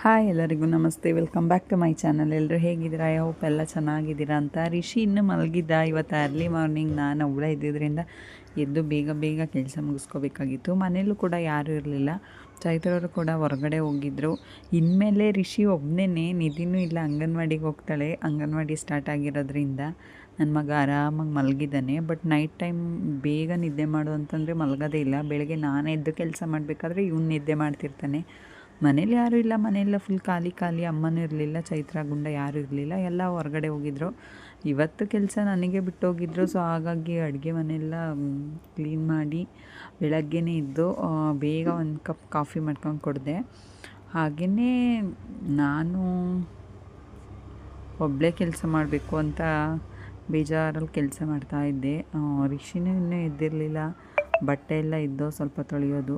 Hi ಎಲ್ಲರಿಗೂ ನಮಸ್ತೆ. Welcome back to my channel ಎಲ್ಲರೂ ಹೇಗಿದ್ದೀರಾ? ಐ ಹೋಪ್ ಎಲ್ಲ ಚೆನ್ನಾಗಿದ್ದೀರಾ ಅಂತ ರಿಷಿ ಇನ್ನೂ ಮಲಗಿದ್ದ ಇವತ್ತು ಅರ್ಲಿ ಮಾರ್ನಿಂಗ್ ನಾನು ಅವಳ ಇದ್ದಿದ್ದರಿಂದ ಎದ್ದು ಬೇಗ ಬೇಗ ಕೆಲಸ ಮುಗಿಸ್ಕೋಬೇಕಾಗಿತ್ತು. ಮನೇಲೂ ಕೂಡ ಯಾರೂ ಇರಲಿಲ್ಲ. ಚೈತ್ರವರು ಕೂಡ ಹೊರಗಡೆ ಹೋಗಿದ್ರು. ಇನ್ಮೇಲೆ ರಿಷಿ ಒಬ್ಬನೇ ನಿಧಿನೂ ಇಲ್ಲ, ಅಂಗನವಾಡಿಗೆ ಹೋಗ್ತಾಳೆ. ಅಂಗನವಾಡಿ ಸ್ಟಾರ್ಟ್ ಆಗಿರೋದ್ರಿಂದ ನನ್ನ ಮಗ ಆರಾಮಾಗಿ ಮಲಗಿದ್ದಾನೆ. ಬಟ್ ನೈಟ್ ಟೈಮ್ ಬೇಗ ನಿದ್ದೆ ಮಾಡು ಅಂತಂದರೆ ಮಲಗೋದೇ ಇಲ್ಲ. ಬೆಳಗ್ಗೆ ನಾನು ಎದ್ದು ಕೆಲಸ ಮಾಡಬೇಕಾದ್ರೆ ಇವ್ನು ನಿದ್ದೆ ಮಾಡ್ತಿರ್ತಾನೆ. ಮನೇಲಿ ಯಾರೂ ಇಲ್ಲ, ಮನೆಯೆಲ್ಲ ಫುಲ್ ಖಾಲಿ ಖಾಲಿ, ಅಮ್ಮನೂ ಇರಲಿಲ್ಲ, ಚೈತ್ರ, ಗುಂಡ ಯಾರೂ ಇರಲಿಲ್ಲ, ಎಲ್ಲ ಹೊರಗಡೆ ಹೋಗಿದ್ರು. ಇವತ್ತು ಕೆಲಸ ನನಗೆ ಬಿಟ್ಟೋಗಿದ್ರು ಸೊ ಹಾಗಾಗಿ ಅಡುಗೆ ಮನೆಯೆಲ್ಲ ಕ್ಲೀನ್ ಮಾಡಿ ಬೆಳಗ್ಗೆನೇ ಇದ್ದು ಬೇಗ ಒಂದು ಕಪ್ ಕಾಫಿ ಮಾಡ್ಕೊಂಡು ಕೊಡಿದೆ. ಹಾಗೆಯೇ ನಾನು ಒಬ್ಬಳೇ ಕೆಲಸ ಮಾಡಬೇಕು ಅಂತ ಬೇಜಾರಲ್ಲಿ ಕೆಲಸ ಮಾಡ್ತಾಯಿದ್ದೆ ರಿಷಿನೂ ಇನ್ನೂ ಎದ್ದಿರಲಿಲ್ಲ, ಬಟ್ಟೆ ಎಲ್ಲ ಇದ್ದೋ ಸ್ವಲ್ಪ ತೊಳೆಯೋದು.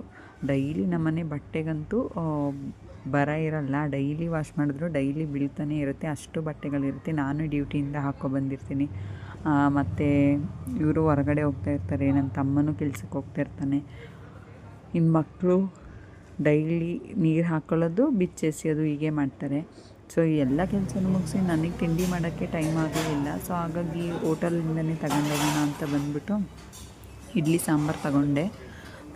ಡೈಲಿ ನಮ್ಮನೆ ಬಟ್ಟೆಗಂತೂ ಬರ ಇರಲ್ಲ. ಡೈಲಿ ವಾಶ್ ಮಾಡಿದ್ರು ಡೈಲಿ ಬೀಳ್ತಾನೆ ಇರುತ್ತೆ. ಅಷ್ಟು ಬಟ್ಟೆಗಳಿರುತ್ತೆ. ನಾನು ಡ್ಯೂಟಿಯಿಂದ ಹಾಕೋ ಬಂದಿರ್ತೀನಿ. ಮತ್ತು ಇವರು ಹೊರಗಡೆ ಹೋಗ್ತಾ ಇರ್ತಾರೆ. ನನ್ನ ತಮ್ಮನೂ ಕೆಲ್ಸಕ್ಕೆ ಹೋಗ್ತಾ ಇರ್ತಾನೆ. ಇನ್ನು ಮಕ್ಕಳು ಡೈಲಿ ನೀರು ಹಾಕೊಳ್ಳೋದು ಅದು ಹೀಗೆ ಮಾಡ್ತಾರೆ. ಸೊ ಎಲ್ಲ ಕೆಲಸನೂ ಮುಗಿಸಿ ನನಗೆ ತಿಂಡಿ ಮಾಡೋಕ್ಕೆ ಟೈಮ್ ಆಗಲಿಲ್ಲ ಸೊ, ಹಾಗಾಗಿ ಹೋಟೆಲಿಂದನೇ ತಗೊಂಡೋಗೋಣ ಅಂತ ಬಂದ್ಬಿಟ್ಟು ಇಡ್ಲಿ ಸಾಂಬಾರು ತಗೊಂಡೆ.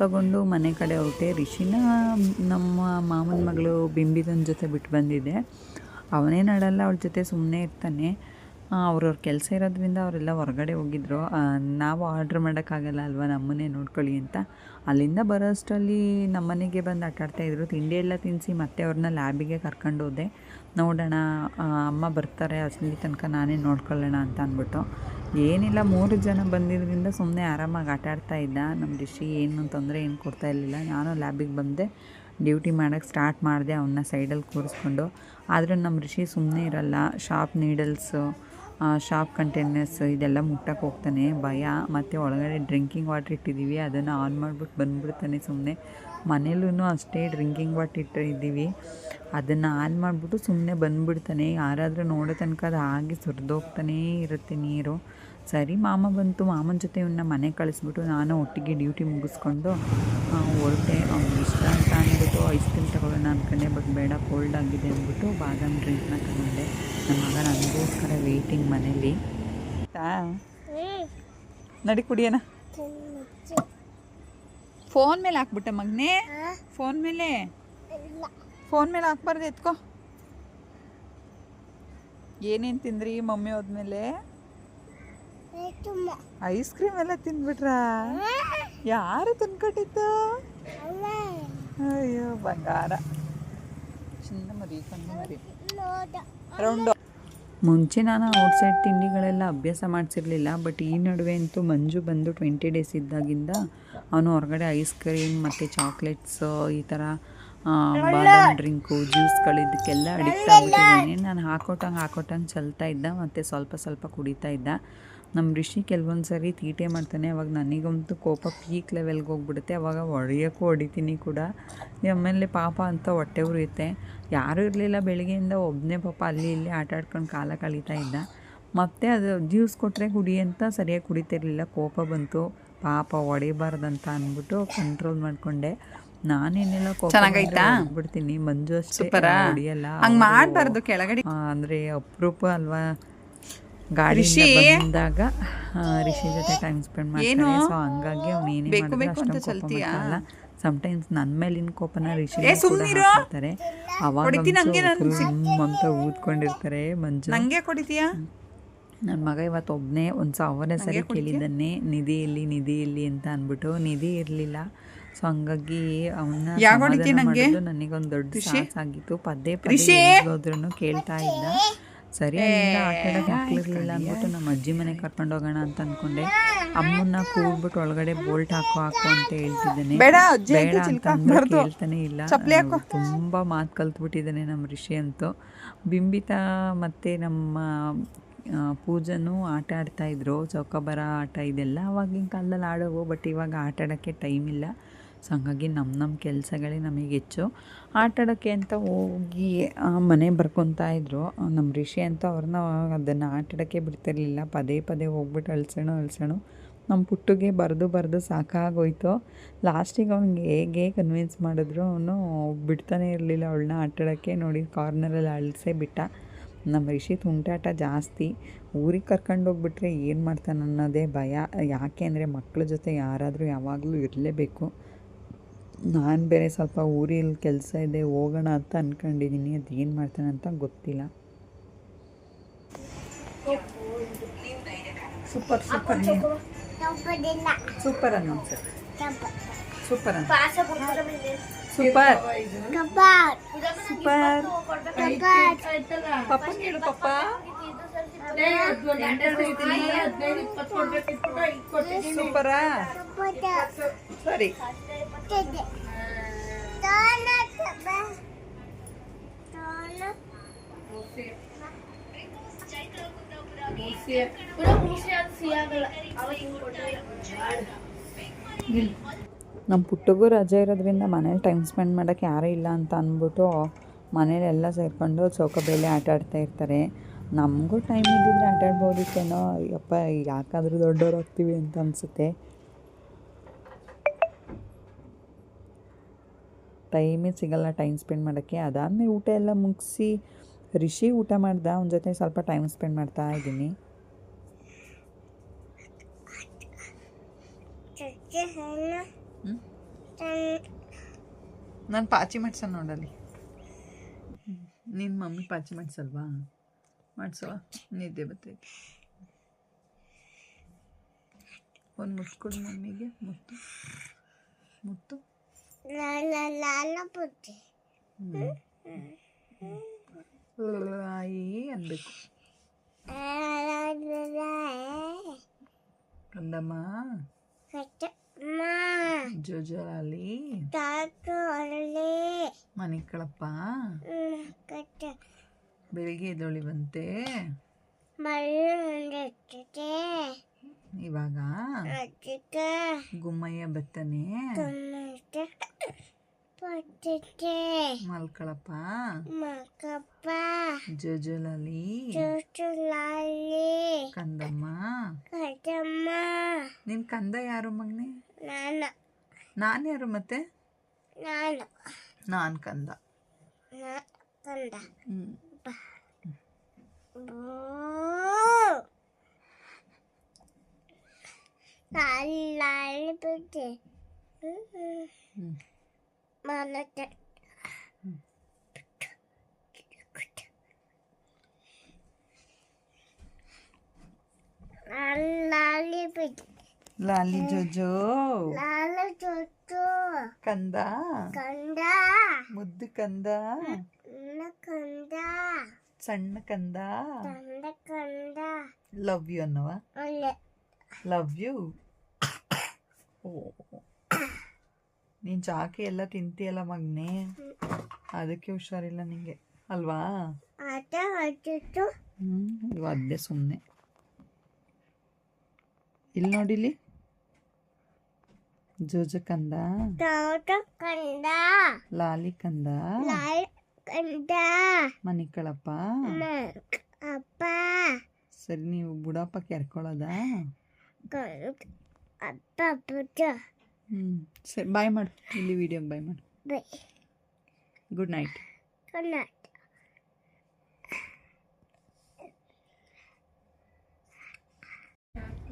ತಗೊಂಡು ಮನೆ ಕಡೆ ಹೊರಟೆ. ರಿಷಿನ ನಮ್ಮ ಮಾಮನ ಮಗಳು ಬಿಂಬಿದನ ಜೊತೆ ಬಿಟ್ಟು ಬಂದಿದ್ದೆ. ಅವನೇ ನಡಲ್ಲ, ಅವಳ ಜೊತೆ ಸುಮ್ಮನೆ ಇರ್ತಾನೆ. ಅವ್ರವ್ರ ಕೆಲಸ ಇರೋದ್ರಿಂದ ಅವರೆಲ್ಲ ಹೊರಗಡೆ ಹೋಗಿದ್ರು. ನಾವು ಆರ್ಡ್ರ್ ಮಾಡೋಕ್ಕಾಗಲ್ಲ ಅಲ್ವಾ, ನಮ್ಮನ್ನೇ ನೋಡ್ಕೊಳ್ಳಿ ಅಂತ. ಅಲ್ಲಿಂದ ಬರೋ ಅಷ್ಟರಲ್ಲಿ ನಮ್ಮನೆಗೆ ಬಂದು ಆಟಾಡ್ತಾಯಿದ್ರು ತಿಂಡಿ ಎಲ್ಲ ತಿನ್ನಿಸಿ ಮತ್ತೆ ಅವ್ರನ್ನ ಲ್ಯಾಬಿಗೆ ಕರ್ಕೊಂಡು ಹೋದೆ. ನೋಡೋಣ ಅಮ್ಮ ಬರ್ತಾರೆ ಅಲ್ಲಿ ತನಕ ನಾನೇ ನೋಡ್ಕೊಳ್ಳೋಣ ಅಂತ ಅಂದ್ಬಿಟ್ಟು. ಏನಿಲ್ಲ, ಮೂರು ಜನ ಬಂದಿದ್ದರಿಂದ ಸುಮ್ಮನೆ ಆರಾಮಾಗಿ ಆಟ ಆಡ್ತಾ ಇದ್ದ. ನಮ್ಮ ರಿಷಿ ಏನು ತೊಂದರೆ, ಏನು ಕೊಡ್ತಾ ಇರಲಿಲ್ಲ. ನಾನು ಲ್ಯಾಬಿಗೆ ಬಂದೆ. ಡ್ಯೂಟಿ ಮಾಡೋಕ್ಕೆ ಸ್ಟಾರ್ಟ್ ಮಾಡಿದೆ ಅವನ್ನ ಸೈಡಲ್ಲಿ ಕೂರಿಸ್ಕೊಂಡು. ಆದರೆ ನಮ್ಮ ರಿಷಿ ಸುಮ್ಮನೆ ಇರಲ್ಲ. ಶಾಪ್ ನೀಡಲ್ಸು ಶಾಪ್ ಕಂಟೈನರ್ಸ್ ಇದೆಲ್ಲ ಮುಟ್ಟಕ್ಕೆ ಹೋಗ್ತಾನೆ. ಭಯ. ಮತ್ತು ಒಳಗಡೆ ಡ್ರಿಂಕಿಂಗ್ ವಾಟ್ರ್ ಇಟ್ಟಿದ್ದೀವಿ. ಅದನ್ನು ಆನ್ ಮಾಡಿಬಿಟ್ಟು ಬಂದ್ಬಿಡ್ತಾನೆ ಸುಮ್ಮನೆ ಮನೇಲೂ ಅಷ್ಟೇ ಡ್ರಿಂಕಿಂಗ್ ವಾಟ್ರ್ ಇಟ್ಟಿದ್ದೀವಿ ಅದನ್ನು ಆನ್ ಮಾಡಿಬಿಟ್ಟು ಸುಮ್ಮನೆ ಬಂದುಬಿಡ್ತಾನೆ. ಯಾರಾದರೂ ನೋಡೋ ತನಕ ಅದು ಹಾಗೆ ಸುರಿದೋಗ್ತಾನೇ ಇರುತ್ತೆ ನೀರು. ಸರಿ ಮಾಮ ಬಂತು. ಮಾಮನ ಜೊತೆ ಇವನ್ನ ಮನೆ ಕಳಿಸ್ಬಿಟ್ಟು ನಾನು ಒಟ್ಟಿಗೆ ಡ್ಯೂಟಿ ಮುಗಿಸ್ಕೊಂಡು ಹೊರಟೆ. ಅವ್ನಿಗೆ ಇಷ್ಟ ಅಂತ ಅಂದ್ಬಿಟ್ಟು ಐಸ್ ಕ್ರೀಮ್ ತಗೊಳ್ಳೋಣ ಅಂದ್ಕೊಂಡೆ ಬಟ್ ಬೇಡ ಕೋಲ್ಡ್ ಆಗಿದೆ ಅಂದ್ಬಿಟ್ಟು ಬಾದಾಮಿ ಡ್ರಿಂಕ್ನ ತಗೊಂಡೆ. ನಮ್ಮ ಮಗ ನನಗೋಸ್ಕರ ವೇಟಿಂಗ್ ಮನೇಲಿ. ನಡಿ ಕುಡಿಯೋಣ. ಫೋನ್ ಮೇಲೆ ಹಾಕ್ಬಿಟ್ಟೆ ಮಗನೇ. ಫೋನ್ ಮೇಲೆ? ಫೋನ್ ಮೇಲೆ ಹಾಕ್ಬಾರ್ದು ಎತ್ಕೋ. ಏನೇನು ತಿಂದ್ರಿ ಮಮ್ಮಿ ಹೋದ್ಮೇಲೆ? ಐಸ್ ಕ್ರೀಮ್ ಎಲ್ಲ ತಿಂದ್ಬಿಟ್ರ? ಯಾರು ತಂದ್ಕೊಟ್ಟಿತ್ತು ಅಯ್ಯೋ ಬಂಗಾರ. ಚಿನ್ನ ಮರಿ ಕಣ್ಣು ಮರಿ. ರೌಂಡು ಮುಂಚೆ ನಾನು ಔಟ್ಸೈಡ್ ತಿಂಡಿಗಳೆಲ್ಲ ಅಭ್ಯಾಸ ಮಾಡಿಸಿರ್ಲಿಲ್ಲ ಬಟ್ ಈ ನಡುವೆ ಅಂತೂ ಮಂಜು ಬಂದು ಟ್ವೆಂಟಿ ಡೇಸ್ ಇದ್ದಾಗಿಂದ ಅವನು ಹೊರಗಡೆ ಐಸ್ ಕ್ರೀಮ್ ಮತ್ತು ಚಾಕ್ಲೇಟ್ಸು ಈ ಥರ ಬಾದಾಮ್ ಡ್ರಿಂಕು ಜ್ಯೂಸ್ಗಳು ಇದಕ್ಕೆಲ್ಲ ಅಡಿಕ್ಟ್ ಆಗಿಬಿಟ್ಟಿದ್ದೀನಿ. ನಾನು ಹಾಕೊಟ್ಟಂಗೆ ಹಾಕೊಟ್ಟಂಗೆ ಚಲ್ತಾ ಇದ್ದ ಮತ್ತು ಸ್ವಲ್ಪ ಸ್ವಲ್ಪ ಕುಡಿತಾ ಇದ್ದ. ನಮ್ಮ ರಿಷಿ ಕೆಲವೊಂದು ಸರಿ ತೀಟೆ ಮಾಡ್ತಾನೆ ಅವಾಗ ನನಗಂತೂ ಕೋಪ ಪೀಕ್ ಲೆವೆಲ್ಗೆ ಹೋಗ್ಬಿಡುತ್ತೆ. ಅವಾಗ ಹೊಡೆಯೋಕ್ಕೂ ಹೊಡಿತೀನಿ ಕೂಡ. ಆಮೇಲೆ ಪಾಪ ಅಂತ ಹೊಟ್ಟೆ ಉರಿಯುತ್ತೆ. ಯಾರೂ ಇರಲಿಲ್ಲ ಬೆಳಗ್ಗೆಯಿಂದ ಒಬ್ಬನೇ ಪಾಪ ಅಲ್ಲಿ ಇಲ್ಲಿ ಆಟ ಆಡ್ಕೊಂಡು ಕಾಲ ಕಳೀತಾ ಇದ್ದ. ಮತ್ತು ಅದು ಜ್ಯೂಸ್ ಕೊಟ್ಟರೆ ಕುಡಿ ಅಂತ ಸರಿಯಾಗಿ ಕುಡಿತಿರ್ಲಿಲ್ಲ. ಕೋಪ ಬಂತು. ಪಾಪ ಹೊಡಿಬಾರ್ದಂತ ಅಂದ್ಬಿಟ್ಟು ಕಂಟ್ರೋಲ್ ಮಾಡ್ಕೊಂಡೆ. ನಾನೇನೆಲ್ಲ ಚೆನ್ನಾಗೈತಾ? ಬಿಡ್ತೀನಿ ಮಂಜು ಅಷ್ಟೇ? ಹೊಡಿಯಲ್ಲ. ಹಂಗ್ ಮಾಡ್ಬಾರ್ದು ಕೆಳಗಡೆ. ಅಂದ್ರೆ ಅಪರೂಪ ಅಲ್ವಾ? ಗಾಡಿ ಬಂದಾಗ ರಿಷಿ ಜೊತೆ ಟೈಮ್ ಸ್ಪೆಂಡ್? ಮಾಡ್ತಾರೆ. ಸೊ ಹಂಗಾಗಿ ಅವ್ನು ಏನೇ ಮಾಡಿದ್ರು ಅಷ್ಟೊಂದು ಕೋಪ ಸಮಟೈಮ್ಸ್ ನನ್ನ ಮೇಲಿನ ಕೋಪನ ರಿಷಿ ಮಾಡ್ತಾರೆ ಅವಾಗ ಅಂತ ಊದ್ಕೊಂಡಿರ್ತಾರೆ ಮಂಜು. ನಂಗೆ ಕೊಡಿತೀಯಾ ನನ್ನ ಮಗ ಇವತ್ತು ಒಬ್ಬನೇ ಒಂದು ಸಾವಿರ ಸರಿ? ಕೇಳಿದ್ದಾನೆ. ನಿಧಿ ಇಲ್ಲಿ ನಿಧಿ ಇಲ್ಲಿ ಅಂತ ಅಂದ್ಬಿಟ್ಟು ನಿಧಿ ಇರಲಿಲ್ಲ. ಸೊ ಹಂಗಾಗಿ ಅವನ್ನ ನನಗೊಂದು ದೊಡ್ಡ? ಸಾಹಸ ಆಗಿತ್ತು. ಪದೇ? ಪದೇ ಹೋದ್ರೂ ಕೇಳ್ತಾ ಇದ್ದ. ಸರಿ ಅಲ್ಲಿಂದ ಆಟ ಆಡಕ್ಕೆ ಮಕ್ಳಿರ್ಲಿಲ್ಲ ಅಂದ್ಬಿಟ್ಟು ನಮ್ಮ ಅಜ್ಜಿ ಮನೆ ಕರ್ಕೊಂಡು ಹೋಗೋಣ ಅಂತ ಅನ್ಕೊಂಡೆ. ಅಮ್ಮನ್ನ ಕೂಗ್ಬಿಟ್ಟು ಒಳಗಡೆ ಬೋಲ್ಟ್ ಹಾಕೋ ಹಾಕು ಅಂತ ಹೇಳ್ತಿದ್ದಾನೆ. ಬೇಡ, ಅಂತ ಅಂದ್ರು ಕೇಳ್ತಾನೆ ಇಲ್ಲ. ತುಂಬಾ ಹಾಕೋ. ತುಂಬ ಮಾತು ಕಲ್ತ್ಬಿಟ್ಟಿದ್ದಾನೆ ನಮ್ಮ ಋಷಿ ಅಂತೂ. ಬಿಂಬಿತ ಮತ್ತೆ ನಮ್ಮ ಪೂಜನು ಆಟ ಆಡ್ತಾಯಿದ್ರು ಚೌಕಾಬಾರ ಆಟ ಇದೆಲ್ಲ ಅವಾಗಿನ ಕಾಲದಲ್ಲಿ ಆಡೋವು ಬಟ್ ಇವಾಗ ಆಟ ಆಡೋಕ್ಕೆ ಟೈಮ್ ಇಲ್ಲ. ಸೊ ಹಾಗಾಗಿ ನಮ್ಮ ನಮ್ಮ ಕೆಲಸಗಳೇ ನಮಗೆ ಹೆಚ್ಚು. ಆಟ ಆಡೋಕ್ಕೆ ಅಂತ ಹೋಗಿ ಮನೆ ಬರ್ಕೊತಾ ಇದ್ರು. ನಮ್ಮ ಋಷಿ ಅಂತ ಅವ್ರನ್ನ ಅದನ್ನು ಆಟ ಆಡೋಕ್ಕೆ ಬಿಡ್ತಿರ್ಲಿಲ್ಲ. ಪದೇ ಪದೇ ಹೋಗ್ಬಿಟ್ಟು ಅಳ್ಸೋಣ ಅಳ್ಸೋಣ. ನಮ್ಮ ಪುಟ್ಟಗೆ ಬರೆದು ಬರೆದು ಸಾಕಾಗೋಯ್ತು. ಲಾಸ್ಟಿಗೆ ಅವ್ನಿಗೆ ಹೇಗೆ ಕನ್ವಿನ್ಸ್ ಮಾಡಿದ್ರು, ಅವನು ಬಿಡ್ತಾನೆ ಇರಲಿಲ್ಲ ಅವಳನ್ನ ಆಟಾಡೋಕ್ಕೆ ನೋಡಿ ಕಾರ್ನರಲ್ಲಿ ಅಳಿಸೇ ಬಿಟ್ಟ. ನಮ್ಮ ರಿಷಿ ತುಂಟಾಟ ಜಾಸ್ತಿ. ಊರಿಗೆ ಕರ್ಕೊಂಡು ಹೋಗ್ಬಿಟ್ರೆ ಏನು ಮಾಡ್ತಾನೆ ಅನ್ನೋದೇ ಭಯ. ಯಾಕೆ ಅಂದರೆ ಮಕ್ಕಳ ಜೊತೆ ಯಾರಾದರೂ ಯಾವಾಗಲೂ ಇರಲೇಬೇಕು. ನಾನು ಬೇರೆ ಸ್ವಲ್ಪ ಊರಲ್ಲಿ ಕೆಲಸ ಇದೆ ಹೋಗೋಣ ಅಂತ ಅಂದ್ಕೊಂಡಿದ್ದೀನಿ ಅದು ಏನು ಮಾಡ್ತಾನೆ ಅಂತ ಗೊತ್ತಿಲ್ಲ. ಸೂಪರ್ ಸೂಪರ್ ಸೂಪರ್ ಅನ್ನೋ ಸೂಪರ್ ಅನ್ನ ಸೂಪರ್ ಸೂಪರ್ ಪಪ್ಪ ಹೇಳು ಪಪ್ಪ ಸೂಪರಾ ಸರಿ ನಮ್ಮ ಪುಟ್ಟಗೂ ರಜೆ ಇರೋದ್ರಿಂದ ಮನೇಲಿ ಟೈಮ್ ಸ್ಪೆಂಡ್ ಮಾಡೋಕ್ಕೆ ಯಾರೂ ಇಲ್ಲ ಅಂತ ಅಂದ್ಬಿಟ್ಟು ಮನೇಲೆಲ್ಲ ಸೇರಿಕೊಂಡು ಚೌಕಬೇಲೆ ಆಟ ಆಡ್ತಾ ಇರ್ತಾರೆ. ನಮಗೂ ಟೈಮ್ ಇದ್ದಿದ್ರೆ ಆಟ ಆಡ್ಬೋದಿತ್ತೇನೋ. ಅಯ್ಯಪ್ಪ ಯಾಕಾದರೂ ದೊಡ್ಡವ್ರು ಹೋಗ್ತೀವಿ ಅಂತ ಅನಿಸುತ್ತೆ. ಟೈಮೇ ಸಿಗಲ್ಲ ಟೈಮ್ ಸ್ಪೆಂಡ್ ಮಾಡೋಕ್ಕೆ. ಅದಾದಮೇಲೆ ಊಟ ಎಲ್ಲ ಮುಗಿಸಿ, ರಿಷಿ ಊಟ ಮಾಡ್ದ. ಅವನ ಜೊತೆ ಸ್ವಲ್ಪ ಟೈಮ್ ಸ್ಪೆಂಡ್ ಮಾಡ್ತಾ ಇದ್ದೀನಿ. ನಾನು ಪಾಚಿ ಮಾಡ್ಸ ನೋಡಲ್ಲಿ ನಿನ್ನ ಮಮ್ಮಿ ಪಾಚಿ ಮಾಡ್ಸಲ್ವಾ ಮಾಡ್ಸವ ನಿದ್ದೆ ಬರ್ತೈತೆ ಒಂದು ಮುತ್ತು ಕೊಡು ಮಮ್ಮಿಗೆ ಮುತ್ತು ಮುತ್ತು ಆಯಿ ಅನ್ಬೇಕು ಕಂದಮ್ಮ ಜೋಜೋಲಿ ಮನೆ ಕಳಪ್ಪ ಬೆಳಿಗ್ಗೆ ಎದ್ದೊಳಿ ಬಂತೆ. ಇವಾಗ? ಗುಮ್ಮಯ್ಯ ಬತ್ತನೆ. ಮಲ್ಕಳಪ್ಪ. ಮಲ್ಕಪ್ಪ. ಜೋಜೋಲಲಿ. ಚುಚ್ಚುಲಾಲಿ ಕಂದಮ್ಮ. ಕಂದಮ್ಮ. ನಿನ್ ಕಂದ ಯಾರು ಮಗ್ನೆ? ನಾನು. ನಾನು ಯಾರು ಮತ್ತೆ? ನಾನು. ನಾನು ಕಂದ. ನಾ ಕಂದ. ಹ್ಮ್. ಲಾಲಿ ಬಿಟ್ಟೆ ಹ್ಮ್. ಮನತೆ ಲಾಲಿ ಬಿಟ್ಟೆ ಲಾಲಿ ಜೋಜೋ. ಲಾಲ ಜೋಜೋ. ಕಂದ. ಕಂದ. ಮುದ್ದು ಕಂದ. ಕಂದ. ಸಣ್ಣ ಕಂದ. ಕಂದ ಕಂದ. ಲವ್ ಯು ಅನ್ನವ? ಲವ್ ಯು ಓ. ನೀನು ಚಾಕಿ ಎಲ್ಲ ತಿಂತೀಯಲ್ಲ ಮಗ್ನೆ? ಅದಕ್ಕೆ ಹುಷಾರಿಲ್ಲ ನಿಂಗೆ. ಅಲ್ವಾ? ಹ್ಞೂ ಅದೇ ಸುಮ್ಮನೆ ಇಲ್ಲಿ ನೋಡಿಲಿ ಜೋಜ ಕಂದ ಲಾಲಿ ಕಂದ ಕಂದ ಮನೆ ಕಳಪ್ಪ ಅಪ್ಪ ಸರಿ ನೀವು ಬುಡಪ್ಪ ಕೆರ್ಕೊಳ್ಳೋದ ಅಪ್ಪ ಪುಟ್ಟ ಹ್ಞೂ ಸರಿ ಬಾಯ್ ಮಾಡು. ಇಲ್ಲಿ ವಿಡಿಯೋಗೆ ಬಾಯ್ ಮಾಡು. ಬಾಯ್ ಗುಡ್ ನೈಟ್ ಕನ್ನಡ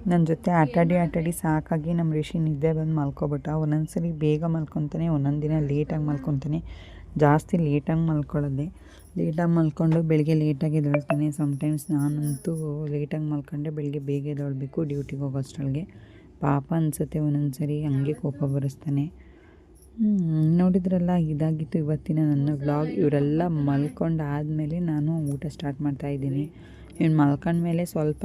ನನ್ನ ಜೊತೆ ಆಟಾಡಿ ಆಟಾಡಿ ಸಾಕಾಗಿ ನಮ್ಮ ರಿಷಿ ನಿದ್ದೆ ಬಂದು ಮಲ್ಕೊಬಿಟ್ಟ. ಒಂದೊಂದ್ಸರಿ ಬೇಗ ಮಲ್ಕೊತಾನೆ, ಒಂದೊಂದು ದಿನ ಲೇಟಾಗಿ ಮಲ್ಕೊತಾನೆ. ಜಾಸ್ತಿ ಲೇಟಾಗಿ ಮಲ್ಕೊಳ್ಳೋದೆ ಲೇಟಾಗಿ ಮಲ್ಕೊಂಡು ಬೆಳಿಗ್ಗೆ ಲೇಟಾಗಿ ಎದ್ದೇಳ್ತಾನೆ. ಸಮ್ಟೈಮ್ಸ್ ನಾನಂತೂ ಲೇಟಾಗಿ ಮಲ್ಕೊಂಡೆ, ಬೆಳಿಗ್ಗೆ ಬೇಗ ಎದ್ದೇಳಬೇಕು ಡ್ಯೂಟಿಗೆ ಹೋಗೋ ಅಷ್ಟೊಳಗೆ ಪಾಪ ಅನಿಸುತ್ತೆ ಒಂದೊಂದು ಸರಿ ಹಂಗೆ ಕೋಪ ಬರೆಸ್ತಾನೆ. ನೋಡಿದ್ರಲ್ಲ ಇದಾಗಿತ್ತು ಇವತ್ತಿನ ನನ್ನ ಬ್ಲಾಗ್ ಇವರೆಲ್ಲ ಮಲ್ಕೊಂಡು ಆದಮೇಲೆ ನಾನು ಊಟ ಸ್ಟಾರ್ಟ್ ಮಾಡ್ತಾಯಿದ್ದೀನಿ ಇವ್ನು ಮಲ್ಕೊಂಡ್ಮೇಲೆ ಸ್ವಲ್ಪ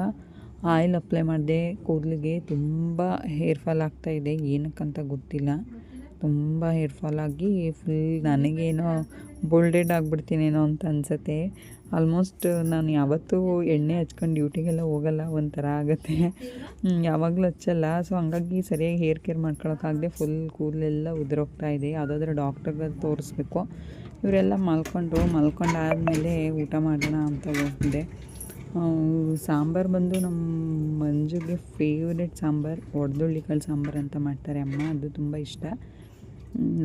ಆಯಿಲ್ ಅಪ್ಲೈ ಮಾಡಿದೆ ಕೂದಲಿಗೆ ತುಂಬ ಹೇರ್ ಫಾಲ್ ಆಗ್ತಾಯಿದೆ ಏನಕ್ಕಂತ ಗೊತ್ತಿಲ್ಲ. ತುಂಬ ಹೇರ್ ಫಾಲ್ ಆಗಿ ಫುಲ್ ನನಗೇನೋ ಬೋಲ್ಡೆಡ್ ಆಗಿಬಿಡ್ತೀನೇನೋ ಅಂತ ಅನಿಸುತ್ತೆ. ಆಲ್ಮೋಸ್ಟ್ ನಾನು ಯಾವತ್ತೂ ಎಣ್ಣೆ ಹಚ್ಕೊಂಡು ಡ್ಯೂಟಿಗೆಲ್ಲ ಹೋಗಲ್ಲ, ಒಂಥರ ಆಗುತ್ತೆ. ಯಾವಾಗಲೂ ಹಚ್ಚಲ್ಲ. ಸೊ ಹಂಗಾಗಿ ಸರಿಯಾಗಿ ಹೇರ್ ಕೇರ್ ಮಾಡ್ಕೊಳಕ್ಕಾಗದೆ ಫುಲ್ ಕೂದಲೆಲ್ಲ ಉದುರೋಗ್ತಾ ಇದೆ. ಯಾವುದಾದ್ರೂ ಡಾಕ್ಟ್ರಿಗೆ ತೋರಿಸ್ಬೇಕು. ಇವರೆಲ್ಲ ಮಲ್ಕೊಂಡು, ಮಲ್ಕೊಂಡಾದಮೇಲೆ ಊಟ ಮಾಡೋಣ ಅಂತ ಹೋಗಿದೆ ಸಾಂಬಾರು ಬಂದು ನಮ್ಮ ಮಂಜುಗೆ ಫೇವ್ರೆಟ್ ಸಾಂಬಾರು ಒಡ್ದುಳ್ಳಿಕಾಳು ಸಾಂಬಾರು ಅಂತ ಮಾಡ್ತಾರೆ ಅಮ್ಮ. ಅದು ತುಂಬ ಇಷ್ಟ.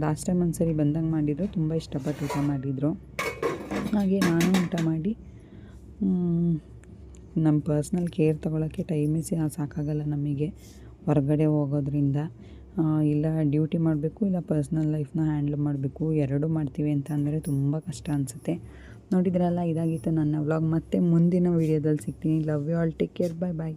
ಲಾಸ್ಟ್ ಟೈಮ್ ಒಂದು ಸರಿ ಬಂದಂಗೆ ಮಾಡಿದ್ರು, ತುಂಬ ಇಷ್ಟಪಟ್ಟು ಊಟ ಮಾಡಿದರು. ಹಾಗೆ ನಾನು ಊಟ ಮಾಡಿ ನಮ್ಮ ಪರ್ಸ್ನಲ್ ಕೇರ್ ತೊಗೊಳಕ್ಕೆ ಟೈಮೇ ಸಾಕಾಗಲ್ಲ ನಮಗೆ. ಹೊರಗಡೆ ಹೋಗೋದ್ರಿಂದ ಇಲ್ಲ ಡ್ಯೂಟಿ ಮಾಡಬೇಕು, ಇಲ್ಲ ಪರ್ಸ್ನಲ್ ಲೈಫ್ನ ಹ್ಯಾಂಡ್ಲ್ ಮಾಡಬೇಕು. ಎರಡೂ ಮಾಡ್ತೀವಿ ಅಂತ ಅಂದರೆ ತುಂಬ ಕಷ್ಟ ಅನಿಸುತ್ತೆ. ನೋಡಿದ್ರಲ್ಲ, ಇದಾಗಿತ್ತು ನನ್ನ ವ್ಲಾಗ್ ಮತ್ತೆ ಮುಂದಿನ ವೀಡಿಯೋದಲ್ಲಿ ಸಿಗ್ತೀನಿ. Love you all take care bye bye